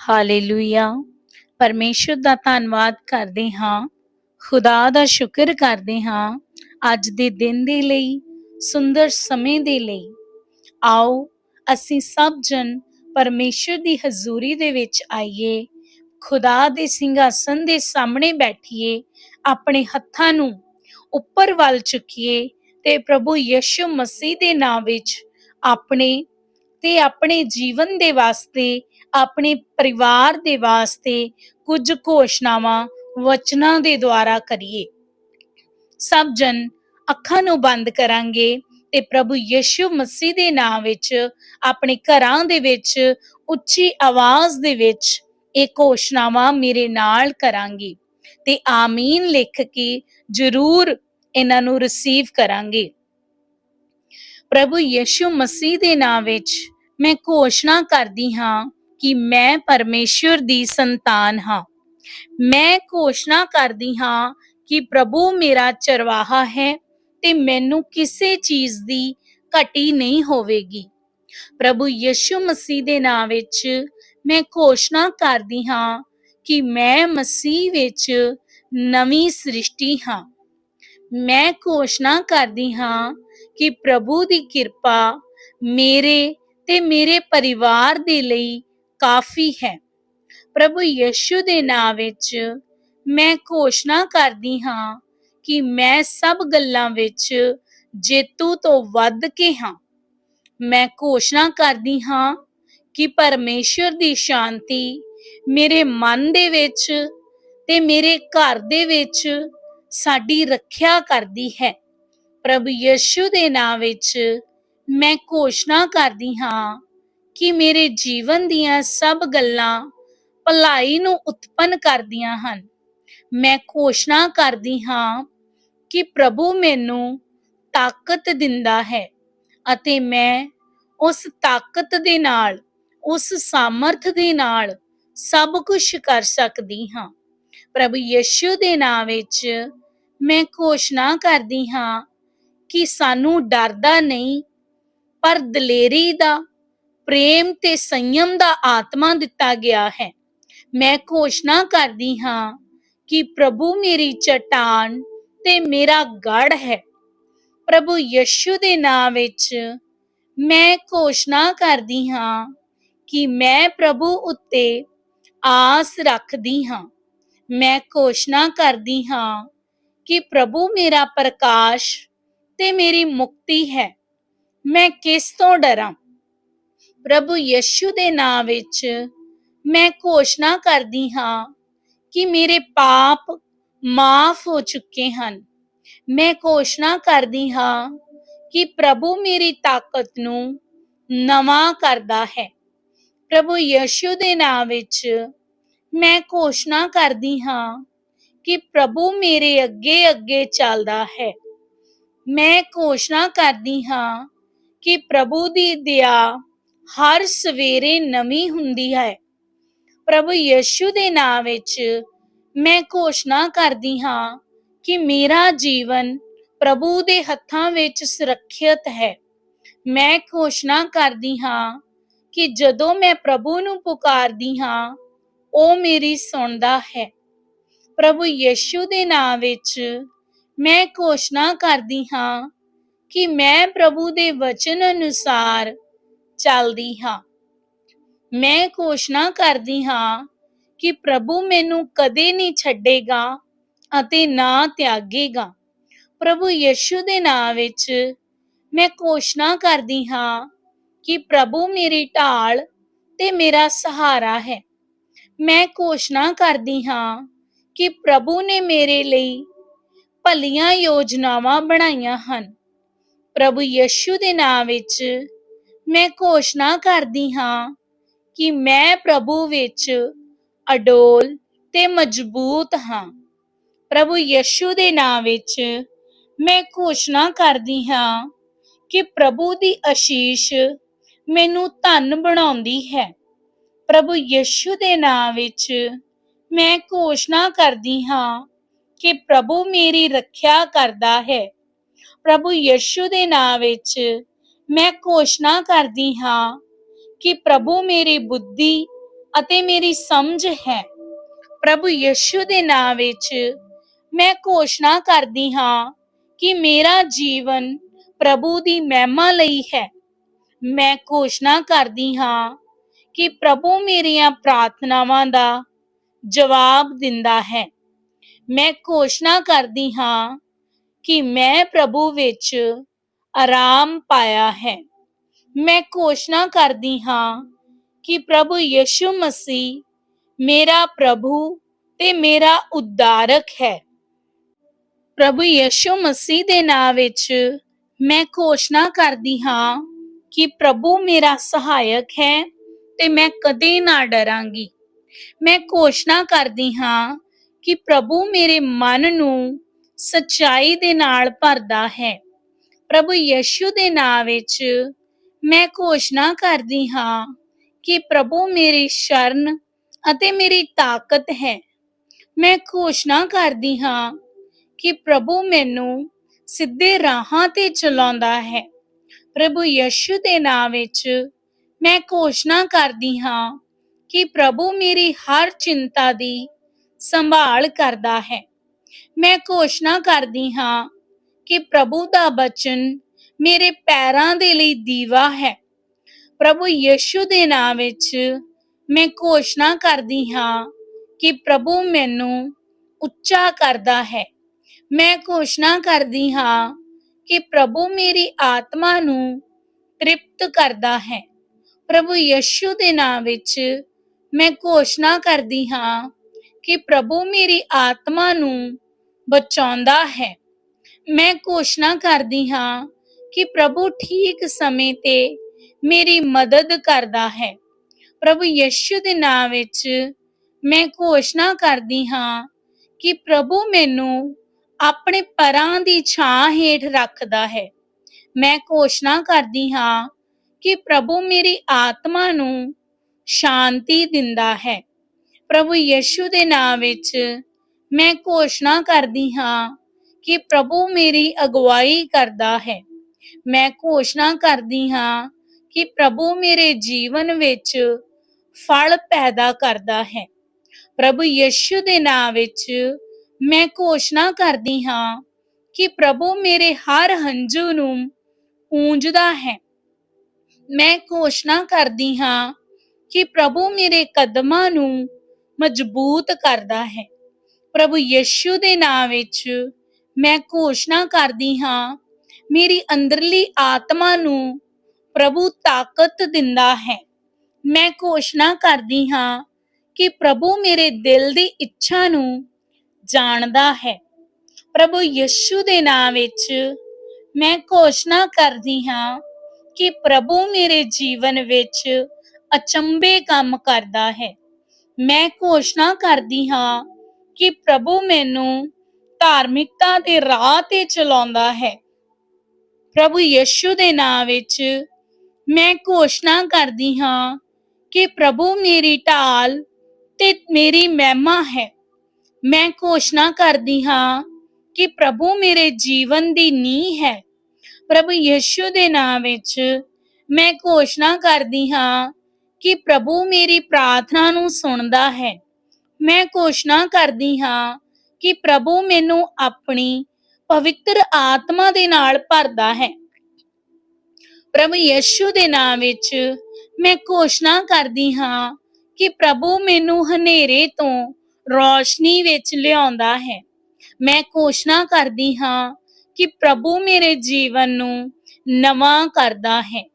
Hallelujah ਪਰਮੇਸ਼ਰ ਦਾ ਧੰਨਵਾਦ ਕਰਦੇ ਹਾਂ। ਖੁਦਾ ਦਾ ਸ਼ੁਕਰ ਕਰਦੇ ਹਾਂ ਅੱਜ ਦੇ ਦਿਨ ਦੇ ਲਈ, ਸੁੰਦਰ ਸਮੇਂ ਦੇ ਲਈ। ਆਓ, ਅਸੀਂ ਸਭ ਜਨ ਪਰਮੇਸ਼ਰ ਦੀ ਹਜ਼ੂਰੀ ਦੇ ਵਿੱਚ ਆਈਏ। ਖੁਦਾ ਦੇ ਸਿੰਘਾਸਨ ਦੇ ਸਾਹਮਣੇ ਬੈਠੀਏ, ਆਪਣੇ ਹੱਥਾਂ ਨੂੰ ਉੱਪਰ ਵੱਲ ਚੁੱਕੀਏ ਤੇ ਪ੍ਰਭੂ ਯਿਸੂ ਮਸੀਹ ਦੇ ਨਾਮ ਵਿੱਚ ਆਪਣੇ ਤੇ ਆਪਣੇ ਜੀਵਨ ਦੇ ਵਾਸਤੇ ਆਪਣੇ ਪਰਿਵਾਰ ਦੇ ਵਾਸਤੇ ਕੁਝ ਘੋਸ਼ਣਾਵਾਂ ਵਚਨਾਂ ਦੇ ਦੁਆਰਾ ਕਰੀਏ। ਸਭ ਜਨ ਅੱਖਾਂ ਨੂੰ ਬੰਦ ਕਰਾਂਗੇ ਤੇ ਪ੍ਰਭੂ ਯਿਸੂ ਮਸੀਹ ਦੇ ਨਾਮ ਵਿੱਚ, ਆਪਣੇ ਘਰਾਂ ਦੇ ਵਿੱਚ, ਉੱਚੀ ਆਵਾਜ਼ ਦੇ ਵਿੱਚ ਇਹ ਘੋਸ਼ਣਾਵਾਂ ਮੇਰੇ ਨਾਲ ਕਰਾਂਗੇ ਤੇ ਆਮੀਨ ਲਿਖ ਕੇ ਜ਼ਰੂਰ ਇਹਨਾਂ ਨੂੰ ਰਿਸੀਵ ਕਰਾਂਗੇ। ਪ੍ਰਭੂ ਯਿਸੂ ਮਸੀਹ ਦੇ ਨਾਮ ਵਿੱਚ ਮੈਂ ਘੋਸ਼ਣਾ ਕਰਦੀ ਹਾਂ ਕਿ ਮੈਂ ਪਰਮੇਸ਼ਵਰ ਦੀ ਸੰਤਾਨ ਹਾਂ। ਮੈਂ ਘੋਸ਼ਣਾ ਕਰਦੀ ਹਾਂ ਕਿ ਪ੍ਰਭੂ ਮੇਰਾ ਚਰਵਾਹਾ ਹੈ ਤੇ ਮੈਨੂੰ ਕਿਸੇ ਚੀਜ਼ ਦੀ ਘਟੀ ਨਹੀਂ ਹੋਵੇਗੀ। ਪ੍ਰਭੂ ਯਿਸੂ ਮਸੀਹ ਦੇ ਨਾਮ ਵਿੱਚ ਮੈਂ ਘੋਸ਼ਣਾ ਕਰਦੀ ਹਾਂ ਕਿ ਮੈਂ ਮਸੀਹ ਵਿੱਚ ਨਵੀਂ ਸ੍ਰਿਸ਼ਟੀ ਹਾਂ। ਮੈਂ ਘੋਸ਼ਣਾ ਕਰਦੀ ਹਾਂ ਕਿ ਪ੍ਰਭੂ ਦੀ ਕਿਰਪਾ ਮੇਰੇ ਤੇ ਮੇਰੇ ਪਰਿਵਾਰ ਦੇ ਲਈ ਕਾਫੀ ਹੈ। ਪ੍ਰਭੂ ਯਿਸੂ ਦੇ ਨਾਮ ਵਿੱਚ ਮੈਂ ਘੋਸ਼ਣਾ ਕਰਦੀ ਹਾਂ ਕਿ ਮੈਂ ਸਭ ਗੱਲਾਂ ਵਿੱਚ ਜੇਤੂ ਤੋਂ ਵੱਧ ਕੇ ਹਾਂ। ਮੈਂ ਘੋਸ਼ਣਾ ਕਰਦੀ ਹਾਂ ਕਿ ਪਰਮੇਸ਼ਰ ਦੀ ਸ਼ਾਂਤੀ ਮੇਰੇ ਮਨ ਦੇ ਵਿੱਚ ਤੇ ਮੇਰੇ ਘਰ ਦੇ ਵਿੱਚ ਸਾਡੀ ਰੱਖਿਆ ਕਰਦੀ ਹੈ। ਪ੍ਰਭੂ ਯਿਸੂ ਦੇ ਨਾਮ ਵਿੱਚ ਮੈਂ ਘੋਸ਼ਣਾ ਕਰਦੀ ਹਾਂ ਕਿ ਮੇਰੇ ਜੀਵਨ ਦੀਆਂ ਸਭ ਗੱਲਾਂ ਭਲਾਈ ਨੂੰ ਉਤਪੰਨ ਕਰਦੀਆਂ ਹਨ। ਮੈਂ ਘੋਸ਼ਣਾ ਕਰਦੀ ਹਾਂ ਕਿ ਪ੍ਰਭੂ ਮੈਨੂੰ ਤਾਕਤ ਦਿੰਦਾ ਹੈ ਅਤੇ ਮੈਂ ਉਸ ਤਾਕਤ ਦੇ ਨਾਲ, ਉਸ ਸਮਰਥ ਦੇ ਨਾਲ ਸਭ ਕੁਝ ਕਰ ਸਕਦੀ ਹਾਂ। ਪ੍ਰਭੂ ਯਿਸੂ ਦੇ ਨਾਮ ਵਿੱਚ ਮੈਂ ਘੋਸ਼ਣਾ ਕਰਦੀ ਹਾਂ ਕਿ ਸਾਨੂੰ ਡਰਦਾ ਨਹੀਂ, ਪਰ ਦਲੇਰੀ ਦਾ ਪ੍ਰੇਮ ਤੇ ਸੰਯਮ ਦਾ ਆਤਮਾ ਦਿੱਤਾ ਗਿਆ ਹੈ। ਮੈਂ ਘੋਸ਼ਣਾ ਕਰਦੀ ਹਾਂ ਕਿ ਪ੍ਰਭੂ ਮੇਰੀ ਚਟਾਨ ਤੇ ਮੇਰਾ ਗੜ ਹੈ। ਪ੍ਰਭੂ ਯਸ਼ੂ ਦੇ ਨਾਮ ਵਿੱਚ ਮੈਂ ਘੋਸ਼ਣਾ ਕਰਦੀ ਹਾਂ ਕਿ ਮੈਂ ਪ੍ਰਭੂ ਉੱਤੇ ਆਸ ਰੱਖਦੀ ਹਾਂ। ਮੈਂ ਘੋਸ਼ਣਾ ਕਰਦੀ ਹਾਂ ਕਿ ਪ੍ਰਭੂ ਮੇਰਾ ਪ੍ਰਕਾਸ਼ ਤੇ ਮੇਰੀ ਮੁਕਤੀ ਹੈ। ਮੈਂ ਕਿਸ ਤੋਂ ਡਰਾਂ? ਪ੍ਰਭੂ ਯਿਸੂ ਦੇ ਨਾਮ ਵਿੱਚ ਮੈਂ ਘੋਸ਼ਣਾ ਕਰਦੀ ਹਾਂ ਕਿ ਮੇਰੇ ਪਾਪ ਮਾਫ ਹੋ ਚੁੱਕੇ ਹਨ। ਮੈਂ ਘੋਸ਼ਣਾ ਕਰਦੀ ਹਾਂ ਕਿ ਪ੍ਰਭੂ ਮੇਰੀ ਤਾਕਤ ਨੂੰ ਨਵਾਂ ਕਰਦਾ ਹੈ। ਪ੍ਰਭੂ ਯਿਸੂ ਦੇ ਨਾਮ ਵਿੱਚ ਮੈਂ ਘੋਸ਼ਣਾ ਕਰਦੀ ਹਾਂ ਕਿ ਪ੍ਰਭੂ ਮੇਰੇ ਅੱਗੇ ਅੱਗੇ ਚੱਲਦਾ ਹੈ। ਮੈਂ ਘੋਸ਼ਣਾ ਕਰਦੀ ਹਾਂ ਕਿ ਪ੍ਰਭੂ ਦੀ ਦਇਆ ਹਰ ਸਵੇਰੇ ਨਵੀਂ ਹੁੰਦੀ ਹੈ। ਪ੍ਰਭੂ ਯਿਸੂ ਦੇ ਨਾਮ ਵਿੱਚ ਮੈਂ ਘੋਸ਼ਣਾ ਕਰਦੀ ਹਾਂ ਕਿ ਮੇਰਾ ਜੀਵਨ ਪ੍ਰਭੂ ਦੇ ਹੱਥਾਂ ਵਿੱਚ ਸੁਰੱਖਿਅਤ ਹੈ। ਮੈਂ ਘੋਸ਼ਣਾ ਕਰਦੀ ਹਾਂ ਕਿ ਜਦੋਂ ਮੈਂ ਪ੍ਰਭੂ ਨੂੰ ਪੁਕਾਰਦੀ ਹਾਂ, ਉਹ ਮੇਰੀ ਸੁਣਦਾ ਹੈ। ਪ੍ਰਭੂ ਯਿਸੂ ਦੇ ਨਾਮ ਵਿੱਚ ਮੈਂ ਘੋਸ਼ਣਾ ਕਰਦੀ ਹਾਂ ਕਿ ਮੈਂ ਪ੍ਰਭੂ ਦੇ ਵਚਨ ਅਨੁਸਾਰ ਚੱਲਦੀ ਹਾਂ। ਮੈਂ ਘੋਸ਼ਣਾ ਕਰਦੀ ਹਾਂ ਕਿ ਪ੍ਰਭੂ ਮੈਨੂੰ ਕਦੇ ਨਹੀਂ ਛੱਡੇਗਾ ਅਤੇ ਨਾ ਤਿਆਗੇਗਾ। ਪ੍ਰਭੂ ਯਿਸੂ ਦੇ ਨਾਮ ਵਿੱਚ ਮੈਂ ਘੋਸ਼ਣਾ ਕਰਦੀ ਹਾਂ ਕਿ ਪ੍ਰਭੂ ਮੇਰੀ ਢਾਲ ਤੇ ਮੇਰਾ ਸਹਾਰਾ ਹੈ। ਮੈਂ ਘੋਸ਼ਣਾ ਕਰਦੀ ਹਾਂ ਕਿ ਪ੍ਰਭੂ ਨੇ ਮੇਰੇ ਲਈ ਭਲੀਆਂ ਯੋਜਨਾਵਾਂ ਬਣਾਈਆਂ ਹਨ। ਪ੍ਰਭੂ ਯਿਸੂ ਦੇ ਨਾਮ ਵਿੱਚ ਮੈਂ ਘੋਸ਼ਣਾ ਕਰਦੀ ਹਾਂ ਕਿ ਮੈਂ ਪ੍ਰਭੂ ਵਿੱਚ ਅਡੋਲ ਤੇ ਮਜ਼ਬੂਤ ਹਾਂ। ਪ੍ਰਭੂ ਯਿਸੂ ਦੇ ਨਾਮ ਵਿੱਚ ਮੈਂ ਘੋਸ਼ਣਾ ਕਰਦੀ ਹਾਂ ਕਿ ਪ੍ਰਭੂ ਦੀ ਅਸ਼ੀਸ਼ ਮੈਨੂੰ ਧਨ ਬਣਾਉਂਦੀ ਹੈ। ਪ੍ਰਭੂ ਯਿਸੂ ਦੇ ਨਾਮ ਵਿੱਚ ਮੈਂ ਘੋਸ਼ਣਾ ਕਰਦੀ ਹਾਂ ਕਿ ਪ੍ਰਭੂ ਮੇਰੀ ਰੱਖਿਆ ਕਰਦਾ ਹੈ। ਪ੍ਰਭੂ ਯਿਸੂ ਦੇ ਨਾਮ ਵਿੱਚ ਮੈਂ ਘੋਸ਼ਣਾ ਕਰਦੀ ਹਾਂ ਕਿ ਪ੍ਰਭੂ ਮੇਰੀ ਬੁੱਧੀ ਅਤੇ ਮੇਰੀ ਸਮਝ ਹੈ। ਪ੍ਰਭੂ ਯਿਸੂ ਦੇ ਨਾਮ ਵਿੱਚ ਮੈਂ ਘੋਸ਼ਣਾ ਕਰਦੀ ਹਾਂ ਕਿ ਮੇਰਾ ਜੀਵਨ ਪ੍ਰਭੂ ਦੀ ਮਹਿਮਾ ਲਈ ਹੈ। ਮੈਂ ਘੋਸ਼ਣਾ ਕਰਦੀ ਹਾਂ ਕਿ ਪ੍ਰਭੂ ਮੇਰੀਆਂ ਪ੍ਰਾਰਥਨਾਵਾਂ ਦਾ ਜਵਾਬ ਦਿੰਦਾ ਹੈ। ਮੈਂ ਘੋਸ਼ਣਾ ਕਰਦੀ ਹਾਂ ਕਿ ਮੈਂ ਪ੍ਰਭੂ ਵਿੱਚ ਆਰਾਮ ਪਾਇਆ ਹੈ। ਮੈਂ ਘੋਸ਼ਣਾ ਕਰਦੀ ਹਾਂ ਕਿ ਪ੍ਰਭੂ ਯਿਸੂ ਮਸੀਹ ਮੇਰਾ ਪ੍ਰਭੂ ਤੇ ਮੇਰਾ ਉਦਾਰਕ ਹੈ। ਪ੍ਰਭੂ ਯਿਸੂ ਮਸੀਹ ਦੇ ਨਾਮ ਵਿੱਚ ਮੈਂ ਘੋਸ਼ਣਾ ਕਰਦੀ ਹਾਂ ਕਿ ਪ੍ਰਭੂ ਮੇਰਾ ਸਹਾਇਕ ਹੈ ਤੇ ਮੈਂ ਕਦੇ ਨਾ ਡਰਾਂਗੀ। ਮੈਂ ਘੋਸ਼ਣਾ ਕਰਦੀ ਹਾਂ ਕਿ ਪ੍ਰਭੂ ਮੇਰੇ ਮਨ ਨੂੰ ਸਚਾਈ ਦੇ ਨਾਲ ਭਰਦਾ ਹੈ। ਪ੍ਰਭੂ ਯਸ਼ੂ ਦੇ ਨਾਮ ਵਿੱਚ ਮੈਂ ਘੋਸ਼ਣਾ ਕਰਦੀ ਹਾਂ ਕਿ ਪ੍ਰਭੂ ਮੇਰੀ ਸ਼ਰਨ ਅਤੇ ਮੇਰੀ ਤਾਕਤ ਹੈ। ਮੈਂ ਘੋਸ਼ਣਾ ਕਰਦੀ ਹਾਂ ਕਿ ਪ੍ਰਭੂ ਮੈਨੂੰ ਸਿੱਧੇ ਰਾਹਾਂ ਤੇ ਚਲਾਉਂਦਾ ਹੈ। ਪ੍ਰਭੂ ਯਸ਼ੂ ਦੇ ਨਾਮ ਵਿੱਚ ਮੈਂ ਘੋਸ਼ਣਾ ਕਰਦੀ ਹਾਂ ਕਿ ਪ੍ਰਭੂ ਮੇਰੀ ਹਰ ਚਿੰਤਾ ਦੀ ਸੰਭਾਲ ਕਰਦਾ ਹੈ। ਮੈਂ ਘੋਸ਼ਣਾ ਕਰਦੀ ਹਾਂ ਕਿ ਪ੍ਰਭੂ ਦਾ ਬਚਨ ਮੇਰੇ ਪੈਰਾਂ ਦੇ ਲਈ ਦੀਵਾ ਹੈ। ਪ੍ਰਭੂ ਯਿਸੂ ਦੇ ਨਾਮ ਵਿੱਚ ਮੈਂ ਘੋਸ਼ਣਾ ਕਰਦੀ ਹਾਂ ਕਿ ਪ੍ਰਭੂ ਮੈਨੂੰ ਉੱਚਾ ਕਰਦਾ ਹੈ। ਮੈਂ ਘੋਸ਼ਣਾ ਕਰਦੀ ਹਾਂ ਕਿ ਪ੍ਰਭੂ ਮੇਰੀ ਆਤਮਾ ਨੂੰ ਤ੍ਰਿਪਤ ਕਰਦਾ ਹੈ। ਪ੍ਰਭੂ ਯਿਸੂ ਦੇ ਨਾਮ ਵਿੱਚ ਮੈਂ ਘੋਸ਼ਣਾ ਕਰਦੀ ਹਾਂ ਕਿ ਪ੍ਰਭੂ ਮੇਰੀ ਆਤਮਾ ਨੂੰ ਬਚਾਉਂਦਾ ਹੈ। ਮੈਂ ਘੋਸ਼ਣਾ ਕਰਦੀ ਹਾਂ ਕਿ ਪ੍ਰਭੂ ਠੀਕ ਸਮੇਂ ਤੇ ਮੇਰੀ ਮਦਦ ਕਰਦਾ ਹੈ। ਪ੍ਰਭੂ ਯਿਸੂ ਦੇ ਨਾਮ ਵਿੱਚ ਮੈਂ ਘੋਸ਼ਣਾ ਕਰਦੀ ਹਾਂ ਕਿ ਪ੍ਰਭੂ ਮੈਨੂੰ ਆਪਣੇ ਪਰਾਂ ਦੀ ਛਾਂ ਹੇਠ ਰੱਖਦਾ ਹੈ। ਮੈਂ ਘੋਸ਼ਣਾ ਕਰਦੀ ਹਾਂ ਕਿ ਪ੍ਰਭੂ ਮੇਰੀ ਆਤਮਾ ਨੂੰ ਸ਼ਾਂਤੀ ਦਿੰਦਾ ਹੈ। ਪ੍ਰਭੂ ਯਿਸੂ ਦੇ ਨਾਮ ਵਿੱਚ ਮੈਂ ਘੋਸ਼ਣਾ ਕਰਦੀ ਹਾਂ ਕਿ ਪ੍ਰਭੂ ਮੇਰੀ ਅਗਵਾਈ ਕਰਦਾ ਹੈ। ਮੈਂ ਘੋਸ਼ਣਾ ਕਰਦੀ ਹਾਂ ਕਿ ਪ੍ਰਭੂ ਮੇਰੇ ਜੀਵਨ ਵਿੱਚ ਫਲ ਪੈਦਾ ਕਰਦਾ ਹੈ। ਪ੍ਰਭੂ ਯਿਸੂ ਦੇ ਨਾਮ ਵਿੱਚ ਮੈਂ ਘੋਸ਼ਣਾ ਕਰਦੀ ਹਾਂ ਕਿ ਪ੍ਰਭੂ ਮੇਰੇ ਹਰ ਹੰਝੂ ਨੂੰ ਪੂੰਝਦਾ ਹੈ। ਮੈਂ ਘੋਸ਼ਣਾ ਕਰਦੀ ਹਾਂ ਕਿ ਪ੍ਰਭੂ ਮੇਰੇ ਕਦਮਾਂ ਨੂੰ ਮਜ਼ਬੂਤ ਕਰਦਾ ਹੈ। ਪ੍ਰਭੂ ਯਿਸੂ ਦੇ ਨਾਮ ਵਿੱਚ ਮੈਂ ਘੋਸ਼ਣਾ ਕਰਦੀ ਹਾਂ, ਮੇਰੀ ਅੰਦਰਲੀ ਆਤਮਾ ਨੂੰ ਪ੍ਰਭੂ ਤਾਕਤ ਦਿੰਦਾ ਹੈ। ਮੈਂ ਘੋਸ਼ਣਾ ਕਰਦੀ ਹਾਂ ਕਿ ਪ੍ਰਭੂ ਮੇਰੇ ਦਿਲ ਦੀ ਇੱਛਾ ਨੂੰ ਜਾਣਦਾ ਹੈ। ਪ੍ਰਭੂ ਯਿਸੂ ਦੇ ਨਾਮ ਵਿੱਚ ਮੈਂ ਘੋਸ਼ਣਾ ਕਰਦੀ ਹਾਂ ਕਿ ਪ੍ਰਭੂ ਮੇਰੇ ਜੀਵਨ ਵਿੱਚ ਅਚੰਬੇ ਕੰਮ ਕਰਦਾ ਹੈ। ਮੈਂ ਘੋਸ਼ਣਾ ਕਰਦੀ ਹਾਂ ਕਿ ਪ੍ਰਭੂ ਮੈਨੂੰ ਧਾਰਮਿਕਤਾ ਦੇ ਰਾਹ ਤੇ ਚਲਾਉਂਦਾ ਹੈ। ਪ੍ਰਭੂ ਯਿਸੂ ਦੇ ਨਾਮ ਵਿੱਚ ਮੈਂ ਘੋਸ਼ਣਾ ਕਰਦੀ ਹਾਂ ਕਿ ਪ੍ਰਭੂ ਮੇਰੀ ਢਾਲ ਤੇ ਮੇਰੀ ਮਹਿਮਾ ਹੈ। ਮੈਂ ਘੋਸ਼ਣਾ ਕਰਦੀ ਹਾਂ ਕਿ ਪ੍ਰਭੂ ਮੇਰੇ ਜੀਵਨ ਦੀ ਨੀਂਹ ਹੈ। ਪ੍ਰਭੂ ਯਿਸੂ ਦੇ ਨਾਮ ਵਿੱਚ ਮੈਂ ਘੋਸ਼ਣਾ ਕਰਦੀ ਹਾਂ ਕਿ ਪ੍ਰਭੂ ਮੇਰੀ ਪ੍ਰਾਰਥਨਾ ਨੂੰ ਸੁਣਦਾ ਹੈ। ਮੈਂ ਘੋਸ਼ਣਾ ਕਰਦੀ ਹਾਂ ਕਿ ਪ੍ਰਭੂ ਮੈਨੂੰ ਆਪਣੀ ਪਵਿੱਤਰ ਆਤਮਾ ਦੇ ਨਾਲ ਭਰਦਾ ਹੈ। ਪ੍ਰਭੂ ਯਿਸੂ ਦੇ ਨਾਮ ਵਿੱਚ ਮੈਂ ਘੋਸ਼ਣਾ ਕਰਦੀ ਹਾਂ ਕਿ ਪ੍ਰਭੂ ਮੈਨੂੰ ਹਨੇਰੇ ਤੋਂ ਰੋਸ਼ਨੀ ਵਿੱਚ ਲਿਆਉਂਦਾ ਹੈ। ਮੈਂ ਘੋਸ਼ਣਾ ਕਰਦੀ ਹਾਂ ਕਿ ਪ੍ਰਭੂ ਮੇਰੇ ਜੀਵਨ ਨੂੰ ਨਵਾਂ ਕਰਦਾ ਹੈ।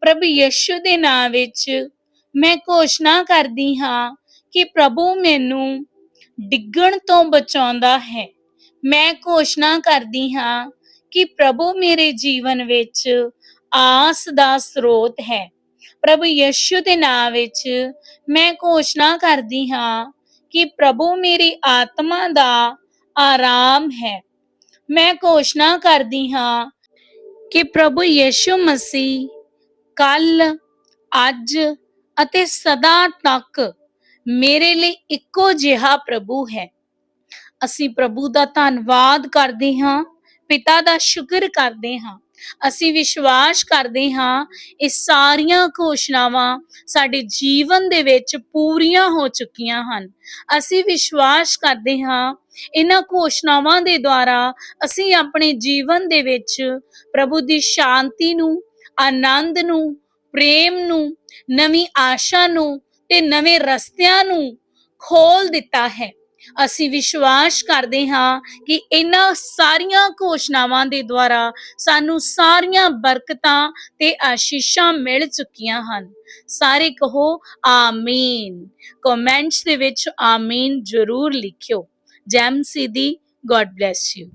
ਪ੍ਰਭੂ ਯਿਸੂ ਦੇ ਨਾਮ ਵਿੱਚ ਮੈਂ ਘੋਸ਼ਣਾ ਕਰਦੀ ਹਾਂ ਕਿ ਪ੍ਰਭੂ ਮੈਨੂੰ ਡਿੱਗਣ ਤੋਂ ਬਚਾਉਂਦਾ ਹੈ। ਮੈਂ ਘੋਸ਼ਣਾ ਕਰਦੀ ਹਾਂ ਕਿ ਪ੍ਰਭੂ ਮੇਰੇ ਜੀਵਨ ਵਿੱਚ ਆਸ ਦਾ ਸਰੋਤ ਹੈ। ਪ੍ਰਭੂ ਯਿਸੂ ਦੇ ਨਾਮ ਵਿੱਚ ਮੈਂ ਘੋਸ਼ਣਾ ਕਰਦੀ ਹਾਂ ਕਿ ਪ੍ਰਭੂ ਮੇਰੀ ਆਤਮਾ ਦਾ ਆਰਾਮ ਹੈ। ਮੈਂ ਘੋਸ਼ਣਾ ਕਰਦੀ ਹਾਂ ਕਿ ਪ੍ਰਭੂ ਯਿਸੂ ਮਸੀਹ ਕੱਲ ਅੱਜ ਅਤੇ ਸਦਾ ਤੱਕ ਮੇਰੇ ਲਈ ਇੱਕੋ ਜਿਹਾ ਪ੍ਰਭੂ ਹੈ। ਅਸੀਂ ਪ੍ਰਭੂ ਦਾ ਧੰਨਵਾਦ ਕਰਦੇ ਹਾਂ, ਪਿਤਾ ਦਾ ਸ਼ੁਕਰ ਕਰਦੇ ਹਾਂ। ਅਸੀਂ ਵਿਸ਼ਵਾਸ ਕਰਦੇ ਹਾਂ, ਇਹ ਸਾਰੀਆਂ ਘੋਸ਼ਣਾਵਾਂ ਸਾਡੇ ਜੀਵਨ ਦੇ ਵਿੱਚ ਪੂਰੀਆਂ ਹੋ ਚੁੱਕੀਆਂ ਹਨ। ਅਸੀਂ ਵਿਸ਼ਵਾਸ ਕਰਦੇ ਹਾਂ, ਇਹਨਾਂ ਘੋਸ਼ਣਾਵਾਂ ਦੇ ਦੁਆਰਾ ਅਸੀਂ ਆਪਣੇ ਜੀਵਨ ਦੇ ਵਿੱਚ ਪ੍ਰਭੂ ਦੀ ਸ਼ਾਂਤੀ ਨੂੰ, ਆਨੰਦ ਨੂੰ, ਪ੍ਰੇਮ ਨੂੰ, ਨਵੀਂ ਆਸ਼ਾ ਨੂੰ ਤੇ ਨਵੇਂ ਰਸਤਿਆਂ ਨੂੰ ਖੋਲ ਦਿੱਤਾ ਹੈ। ਅਸੀਂ ਵਿਸ਼ਵਾਸ ਕਰਦੇ ਹਾਂ ਕਿ ਇਹਨਾਂ ਸਾਰੀਆਂ ਘੋਸ਼ਣਾਵਾਂ ਦੇ ਦੁਆਰਾ ਸਾਨੂੰ ਸਾਰੀਆਂ ਬਰਕਤਾਂ ਤੇ ਆਸ਼ੀਸ਼ਾਂ ਮਿਲ ਚੁੱਕੀਆਂ ਹਨ। ਸਾਰੇ ਕਹੋ, ਆਮੀਨ। ਕਮੈਂਟਸ ਦੇ ਵਿੱਚ ਆਮੀਨ ਜ਼ਰੂਰ ਲਿਖਿਓ। ਜੈਮ ਸਿਦੀ ਗੋਡ ਬlesਸ ਯੂ